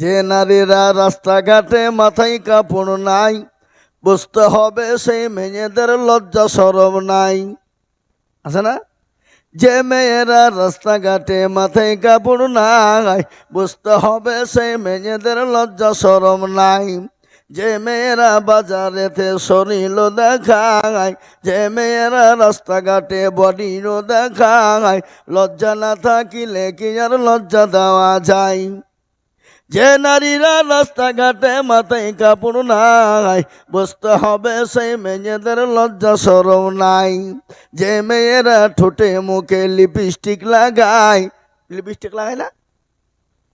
যে নারীরা রাস্তাঘাটে মাথায় কাপড় নাই, বুঝতে হবে সেই মেয়েদের লজ্জা সরব নাই। আছে না? যে মেয়েরা রাস্তাঘাটে মাথায় কাপড় নাই, বুঝতে হবে সেই মেয়েদের লজ্জা সরম নাই। যে মেয়েরা বাজারেতে শরীর দেখায়, যে মেয়েরা রাস্তাঘাটে বডির দেখায়, লজ্জা না থাকিলে কি আর লজ্জা দেওয়া যায়? যে নারীরা রাস্তাঘাটে মাথায় কাপড় নাই, বসতে হবে সেই মেয়েদের লজ্জা সরম নাই। যে মেয়েরা ঠোঁটে মুখে লিপস্টিক লাগায় লিপস্টিক লাগায় না?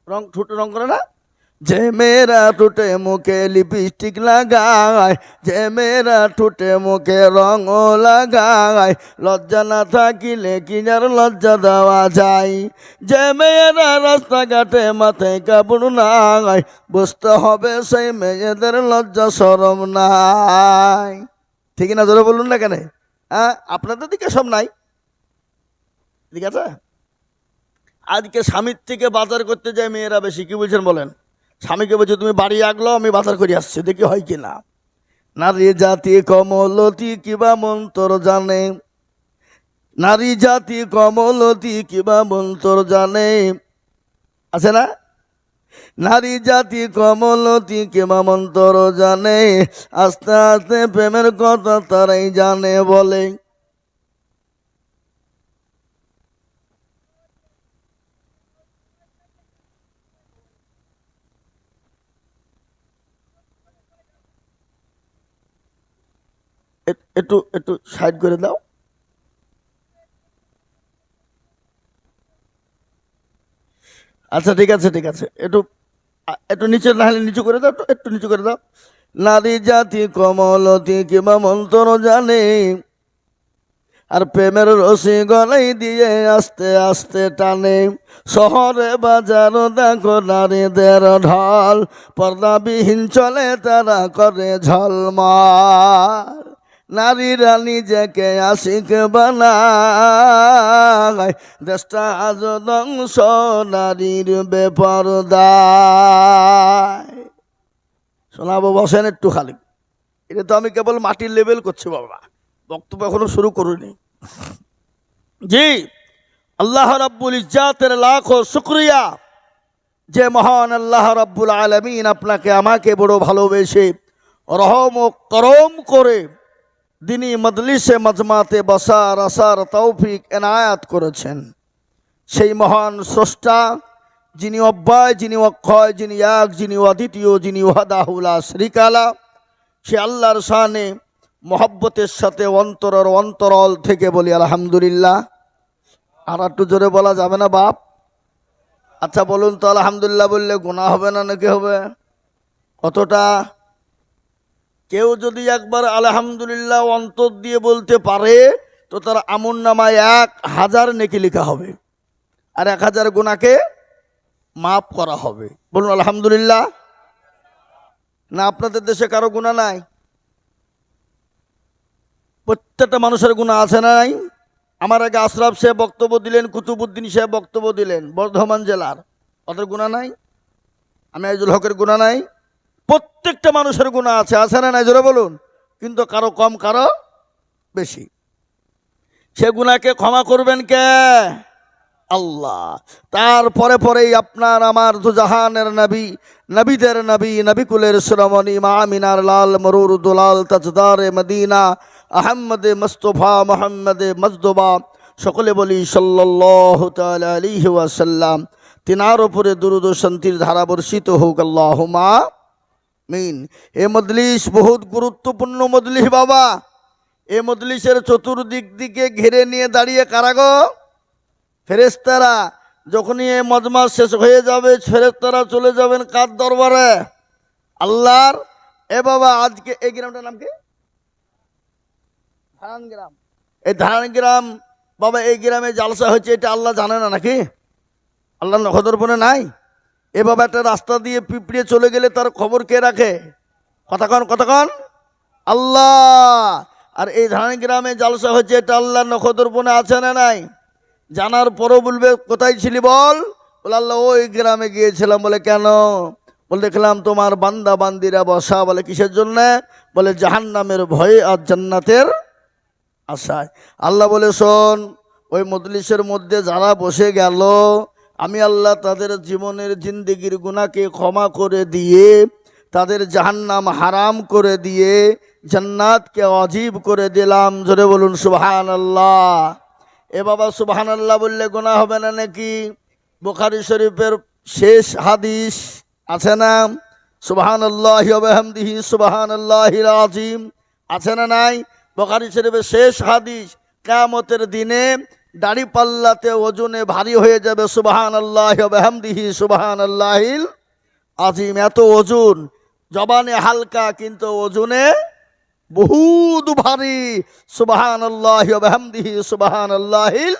রং, ঠোঁটে রং করে না? যে মেয়েরা ঠোঁটে মুখে লিপস্টিক লাগায়, যে মেয়েরা ঠোঁটে মুখে রং লাগায়, লজ্জা না থাকিলে কিনার লজ্জা দেওয়া যায়? যে মেয়েরা রাস্তাঘাটে মাথায় কাপড় নাই, বুঝতে হবে সেই মেয়েদের লজ্জা সরম নাই। ঠিক না ধরে বলুন না কেন? হ্যাঁ আপনাদের দিকে সব নাই? ঠিক আছে? আজকে স্বামীর থেকে বাজার করতে যায় মেয়েরা বেশি, কি বলছেন বলেন? স্বামীকে বলছে, তুমি বাড়ি আগলো, আমি বাজার করে আসছি, দেখি হয় কি না নারী জাতি কমলতি কিবা মন্তর জানে। নারী জাতি কমলতি কিবা মন্তর জানে। আছে না? নারী জাতি কমলতি কিবা মন্তর জানে। আস্তে আস্তে প্রেমের কথা তারাই জানে বলে। একটু একটু সাইড করে দাও। আচ্ছা ঠিক আছে ঠিক আছে। একটু একটু নিচে না হলে নিচু করে দাও, একটু- নিচু করে দাও। নারী জাতি কমলতি কিংবা মন্ত্র জানে, আর প্রেমের রসি গলাই দিয়ে আস্তে আস্তে টানে। শহরে বাজার দেখো নারীদের ঢল, পর্দাবিহীন চলে তারা করে ঝলমার নারীরা নিজেকে আশিক বানায়। দেশটা আজ ধ্বংস, নারীর বেপরদায় শোনাবো, বসেন একটু খালি। এটা তো আমি কেবল মাটির লেভেল করছি বাবা। বক্তব্য এখনও শুরু করিনি। জি, আল্লাহ রাব্বুল ইজ্জাতের লাখো শুক্রিয়া। যে মহান আল্লাহ রাব্বুল আলমিন আপনাকে আমাকে বড় ভালোবেসে রহম ও করম করে দিনী মদলিসে মজমাতে বসার, আসার তৌফিক এনায়াত করেছেন। সেই মহান স্রষ্টা, যিনি অব্যয়, যিনি অক্ষয়, যিনি এক, যিনি অদ্বিতীয়, যিনি ওহাদাহুলা শ্রীকালা, সে আল্লাহর শানে মহব্বতের সাথে অন্তরের অন্তরল থেকে বলি, আলহামদুলিল্লাহ। আর একটু জোরে বলা যাবে না, বাপ? আচ্ছা বলুন তো, আলহামদুলিল্লাহ বললে গুণা হবে না, নাকি হবে? কতটা কেউ যদি একবার আলহামদুলিল্লাহ অন্তর দিয়ে বলতে পারে, তো তার আমন নামায় এক হাজার নেকি লেখা হবে। আর এক হাজার গুণাকে মাফ করা হবে। বলুন, আলহামদুলিল্লাহ। না, আপনাদের দেশে কারও গুণা নাই? প্রত্যেকটা মানুষের গুণা আছে না নাই? আমার আগে আশরাফ সাহেব বক্তব্য দিলেন কুতুবুদ্দিন সাহেব বক্তব্য দিলেন, বর্ধমান জেলার। ওদের গুণা নাই? আমি আইজুল হকের গুণা নাই? প্রত্যেকটা মানুষের গুণা আছে আছে না নাই? জোরে বলুন। কিন্তু কারও কম, কারও বেশি। সে গুণাকে ক্ষমা করবেন কে? আল্লাহ। তারপরে পরেই আপনার আমার দুজাহানের নবী, নবীদের নবী, নবিকুলের শ্রমণী, মা মিনার লাল, মরুর দুলাল, তাজদারে মদিনা, আহম্মদে মস্তফা, মোহাম্মদে মজদুবা, সকলে বলি সাল্লাহ ওয়াসাল্লাম। তিনার ওপরে দুরুদ শান্তির ধারা বর্ষিত হোক আল্লাহুমা মিন এ মজলিস বহুত গুরুত্বপূর্ণ মজলিস বাবা। এ মজলিসের চতুর্দিক দিকে ঘিরে নিয়ে দাঁড়িয়ে কারাগো ফেরেস্তারা যখনই এ মজমাস শেষ হয়ে যাবে ফেরেস্তারা চলে যাবেন কার দরবারে? আল্লাহর? এ বাবা আজকে এই গ্রামটার নাম কি? ধারান গ্রাম। এই ধারান গ্রাম বাবা এই গ্রামে জালসা হয়েছে এটা আল্লাহ জানে না নাকি? আল্লাহ নখদর্পণে নাই? এ বাবা একটা রাস্তা দিয়ে পিঁপড়ে চলে গেলে তার খবর কে রাখে? কতক্ষণ কতক্ষণ আল্লাহ! আর এই ধারান গ্রামে জালসা হয়েছে, এটা আল্লাহ নখদর্পণে আছে না নাই? জানার পরও বলবে, কোথায় ছিলি বল? বলে আল্লাহ, ওই গ্রামে গিয়েছিলাম। বলে, কেন? বলে, দেখলাম তোমার বান্দা বান্দিরা বসা। বলে, কিসের জন্য? বলে, জাহান্নামের ভয়ে আর জান্নাতের আশায়। আল্লাহ বলে, শোন, ওই মজলিসের মধ্যে যারা বসে গেল আমি আল্লাহ তাদের জীবনের জিন্দিগির গুণাকে ক্ষমা করে দিয়ে, তাদের জাহান্নাম হারাম করে দিয়ে, জান্নাতকে অজীব করে দিলাম। জোরে বলুন সুবহান আল্লাহ এ বাবা সুবহান আল্লাহ বললে গোনা হবে না নাকি? বুখারি শরীফের শেষ হাদিস আছে না? সুবহান আল্লাহ হামদিহি সুবহান আল্লাহ আজিম আছে না নাই? বুখারি শরীফের শেষ হাদিস, কেয়ামতের দিনে দাড়ি পাল্লাতে ওজনে ভারী হয়ে যাবে সুবাহান আল্লাহ হামদিহি সুবহান আল্লাহিল আজিম এত ওজন, জবানে হালকা কিন্তু ওজনে বহুত ভারী সুবাহান আল্লাহ হামদিহি সুবাহান আল্লাহিল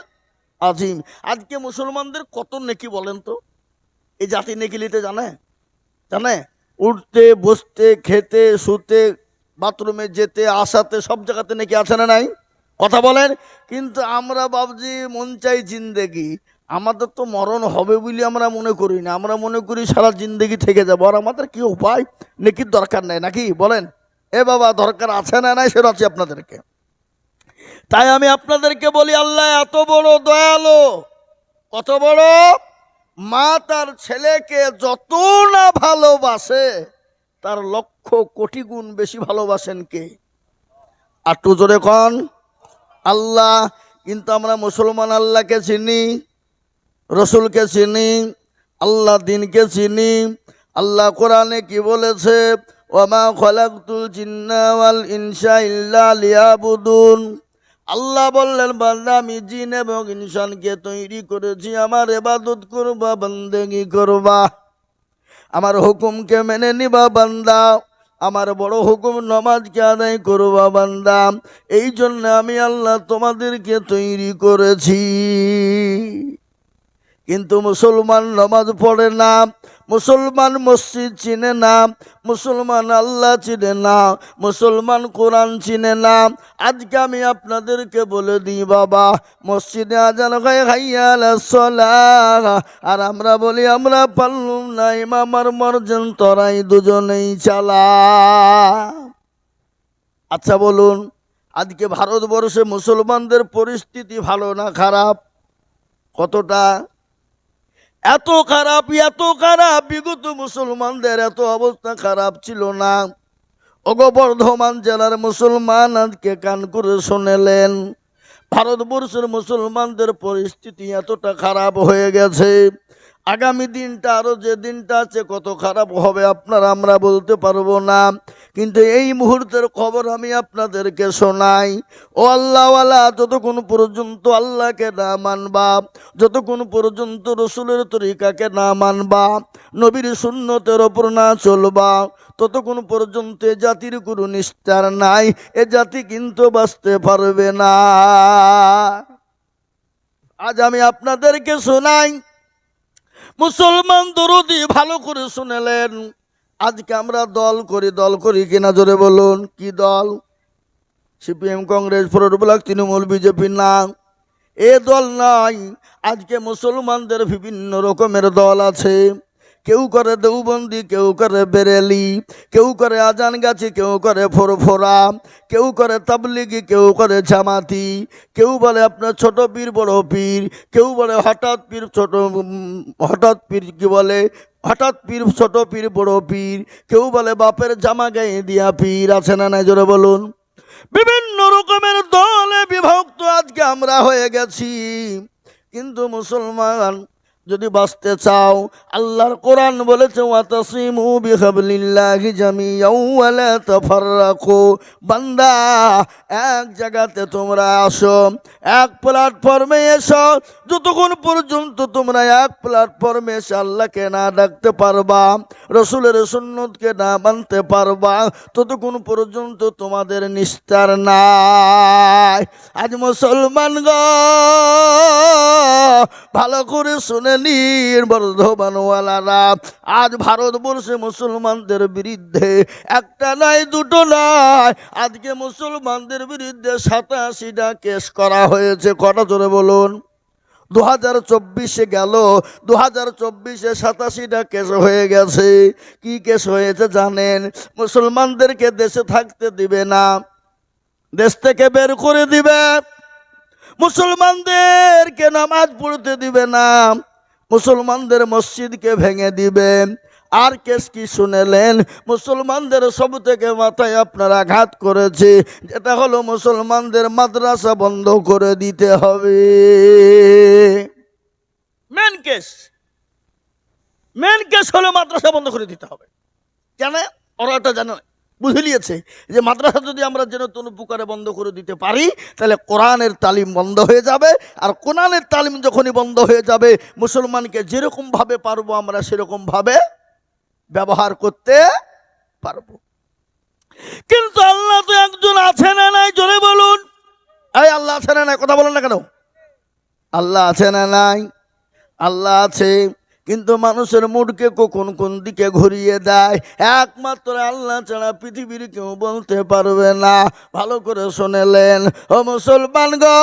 আজিম আজকে মুসলমানদের কত নেকি বলেন তো? এই জাতি নেকি নিতে জানে? জানে? উঠতে, বসতে, খেতে, শুতে, বাথরুমে যেতে, আসাতে সব জায়গাতে নাকি আছে না নাই? কথা বলেন? কিন্তু আমরা বাবজি মন চাই জিন্দেগি। আমাদের তো মরণ হবে বলে আমরা মনে করি না। আমরা মনে করি সারা জিন্দেগি থেকে যাব। আর আমাদের কি উপায়? নেকির দরকার নাই, নাকি? বলেন। এ বাবা, দরকার আছে না নাই সেটা আছে আপনাদেরকে। তাই আমি আপনাদেরকে বলি, আল্লাহ এত বড় দয়ালো, কত বড়? মা তার ছেলেকে যত না ভালোবাসে, তার লক্ষ কোটি গুণ বেশি ভালোবাসেন কে? আর জোরে কন। আল্লাহ, কিন্তু আমরা মুসলমান আল্লাহকে চিনি, রসুলকে চিনি, আল্লাহ দিনকে চিনি, আল্লাহ কোরআনে কি বলেছে? ওমা খলাকুল জিন্না ওয়াল ইনসা ইল্লা লিয়াবুদুন। আল্লাহ বললেন, বান্দা, আমি জিন এবং ইনসানকে তৈরি করেছি, আমার এবাদত করবা, বন্দেগি করবা। আমার হুকুমকে মেনে নিবা, বান্দা। আমার বড় হুকুম নমাজকে আদায় করবা বান্দা। এই জন্য আমি আল্লাহ তোমাদেরকে তৈরি করেছি। কিন্তু মুসলমান নামাজ পড়ে না, মুসলমান মসজিদ চিনে না, মুসলমান আল্লাহ চিনে না, মুসলমান কোরআন চিনে না। আজকে আমি আপনাদেরকে বলে দিই, বাবা, মসজিদে আজান খাই খাইয়াল আর আমরা বলি, আমরা পারলুম না ইমামার মর্জন, তরাই দুজনেই চালা। আচ্ছা বলুন, আজকে ভারতবর্ষে মুসলমানদের পরিস্থিতি ভালো না খারাপ? কতটা? এত খারাপ এত খারাপ, বিগত মুসলমানদের এত অবস্থা খারাপ ছিল না। অগবর্ধমান জেলার মুসলমান আজকে কান করে শুনেলেন, ভারতবর্ষের মুসলমানদের পরিস্থিতি এতটা খারাপ হয়ে গেছে। আগামী দিনটা আরও যে দিনটা আছে, কত খারাপ হবে আপনারা, আমরা বলতে পারব না। কিন্তু এই মুহূর্তের খবর আমি আপনাদেরকে শোনাই। ও আল্লাহওয়ালা, যতক্ষণ পর্যন্ত আল্লাহকে না মানবা, যতক্ষণ পর্যন্ত রসুলের তরিকাকে না মানবা, নবীর শূন্যতের ওপর না চলবা, ততক্ষণ পর্যন্ত এ জাতির কোনো নিস্তার নাই, এ জাতি কিন্তু বাঁচতে পারবে না। আজ আমি আপনাদেরকে শোনাই মুসলমান দরদি ভালো করে শুনেলেন। আজকে আমরা দল করি দল করি কিনা জোরে বলুন, কি দল? CPM, Congress, four block, Trinamool, BJP, না। এ দল নাই, আজকে মুসলমানদের বিভিন্ন রকমের দল আছে। কেউ করে দেউবন্দি কেউ করে বেরেলি, কেউ করে আজান গাছি, কেউ করে ফোরফোরা, কেউ করে তাবলিগি, কেউ করে জামাতি, কেউ বলে আপনার ছোট পীর, বড় পীর, কেউ বলে হঠাৎ পীর ছোট হঠাৎ পীর কি বলে? হঠাৎ পীর ছোট পীর, বড় পীর, কেউ বলে বাপের জামা গায়ে দিয়া পীর আছে না নাই? জোরে বলুন। বিভিন্ন রকমের দলে বিভক্ত আজকে আমরা হয়ে গেছি। কিন্তু মুসলমান যদি বাঁচতে চাও, আল্লাহর কোরআন বলেছে, ওয়াতাসিমু বিহাবলিল্লাহি জামিয়াও ওয়া লা তাফাররাকু। বান্দা, এক জায়গাতে তোমরা আসো, এক প্ল্যাটফর্মে এসো, যতক্ষণ পর্যন্ত তোমরা এক প্ল্যাটফর্মে এসে আল্লাহকে না ডাকতে পারবা, রসুলের সুন্নতকে না মানতে পারবা, ততক্ষণ পর্যন্ত তোমাদের নিস্তার নাই। আজ মুসলমান গ ভালো করে শুনে বর্ধমানওয়ালারা আজ ভারতবর্ষে মুসলমানদের বিরুদ্ধে একটা নাই দুটো নাই আজকে মুসলমানদের বিরুদ্ধে সাতাশিটা কেস করা হয়েছে। কটা জোরে বলুন? দু হাজার চব্বিশে গেল দু হাজার চব্বিশে সাতাশিটা কেস হয়ে গেছে। কি কেস হয়েছে জানেন? মুসলমানদেরকে দেশে থাকতে দিবে না, দেশ থেকে বের করে দিবে। মুসলমানদেরকে নামাজ পড়তে দিবে না। মুসলমানদের মসজিদকে ভেঙে দিবে আর কেস কি শুনেলেন? মুসলমানদের সব থেকে মাথায় আপনার আঘাত করেছে। যেটা হলো মুসলমানদের মাদ্রাসা বন্ধ করে দিতে হবে। মেন কেস মেন কেস হলো মাদ্রাসা বন্ধ করে দিতে হবে। কেন ওরা এটা জানে। বুঝে নিয়েছে যে মাদ্রাসা যদি আমরা যেন নতুন উপকারে বন্ধ করে দিতে পারি, তাহলে কোরআনের তালিম বন্ধ হয়ে যাবে। আর কোরআনের তালিম যখনই বন্ধ হয়ে যাবে, মুসলমানকে যেরকমভাবে পারব আমরা সেরকমভাবে ব্যবহার করতে পারব। কিন্তু আল্লাহ তো একজন আছে না নাই? জোরে বলুন। এই আল্লাহ আছে না নাই? কথা বলেন না কেন? আল্লাহ আছে না নাই? আল্লাহ আছে। কিন্তু মানুষের মুডকে কখন কোন দিকে ঘুরিয়ে দেয়? একমাত্র আল্লাহ ছাড়া পৃথিবীর কেউ বলতে পারবে না। ভালো করে শুনেলেন, ও মুসলমান গো,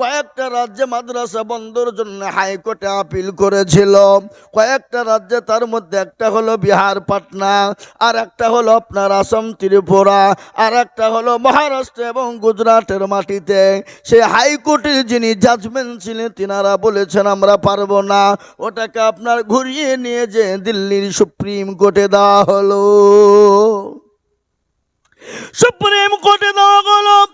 কয়েকটা রাজ্যে মাদ্রাসা বন্ধর জন্য হাইকোর্টে আপিল করেছিল। কয়েকটা রাজ্যে তার মধ্যে একটা হলো বিহার, পাটনা, আর একটা হলো আপনার আসাম, ত্রিপুরা, আর একটা হলো মহারাষ্ট্র এবং গুজরাটের মাটিতে। সেই হাইকোর্টের যিনি জাজমেন্ট ছিলেন, তিনারা বলেছেন, আমরা পারব না। ওটাকে আপনার ঘুরিয়ে নিয়ে যে দিল্লির সুপ্রিম কোর্টে দেওয়া হলো। সুপ্রিম কোর্টে দেওয়া হলো।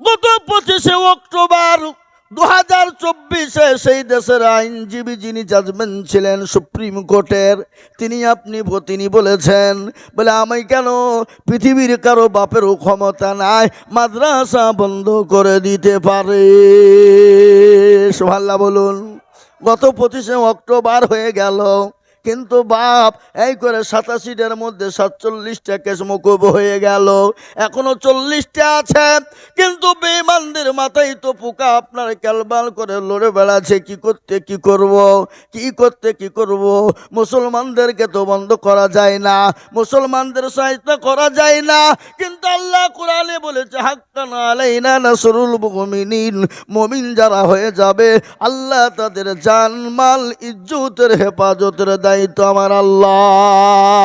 গত পঁচিশে অক্টোবর দু হাজার চব্বিশে সেই দেশের আইনজীবী যিনি জাজমেন্ট ছিলেন সুপ্রিম কোর্টের, তিনি আপনি তিনি বলেছেন। বলে, আমি কেন পৃথিবীর কারও বাপেরও ক্ষমতা নাই, মাদ্রাসা বন্ধ করে দিতে পারে? সোহাল্লা বলুন। গত পঁচিশে অক্টোবর হয়ে গেল। কিন্তু বাপ, এই করে সাতাশিটার মধ্যে সাতচল্লিশটা কেস মকুব হয়ে গেল। এখনও চল্লিশটা আছে। কিন্তু বেমানদের মাথায় তো পোকা, আপনার ক্যালবাল করে লড়ে বেড়াচ্ছে। কি করতে, কি করব? কি করতে, কি করব? মুসলমানদেরকে তো বন্ধ করা যায় না। মুসলমানদের সহায়তা করা যায় না। কিন্তু আল্লাহ কোরআনে বলেছে, হাক্কান আলাইনা নাসরুল মুমিনিন। মুমিন যারা হয়ে যাবে, আল্লাহ তাদের জানমাল, ইজ্জতের হেফাজতের দায়িত্ব আমার আল্লাহ।